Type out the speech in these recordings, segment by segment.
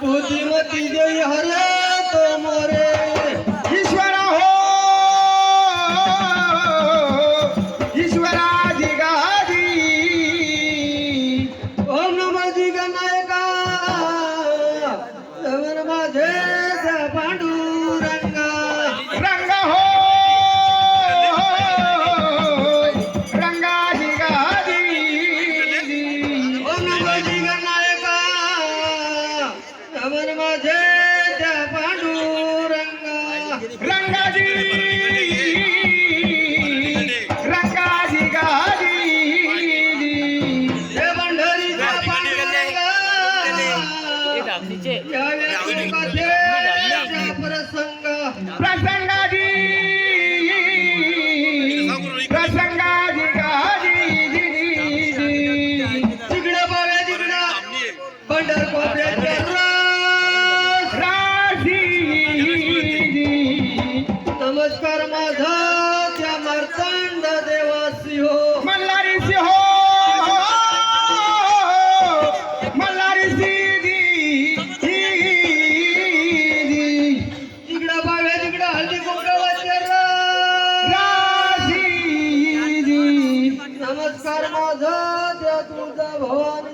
बुद्धिमती देवी हरे तो मोरे. ईश्वरा हो. ईश्वरा जी ओम नमः माझे. जवन माझे त्या पांडुरंगा. रंगाजी. रंगाजी गाजी हे पंढरीचा पांडुरंगा. नमस्कार माझा त्या मार्तंड देवासी हो. मल्हारी सिंह मल्हारी सिंधी तिकडं बाव्या तिकडं रास. राजी नमस्कार माझा त्या तुळजा भवानी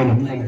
Mm-hmm. Hello.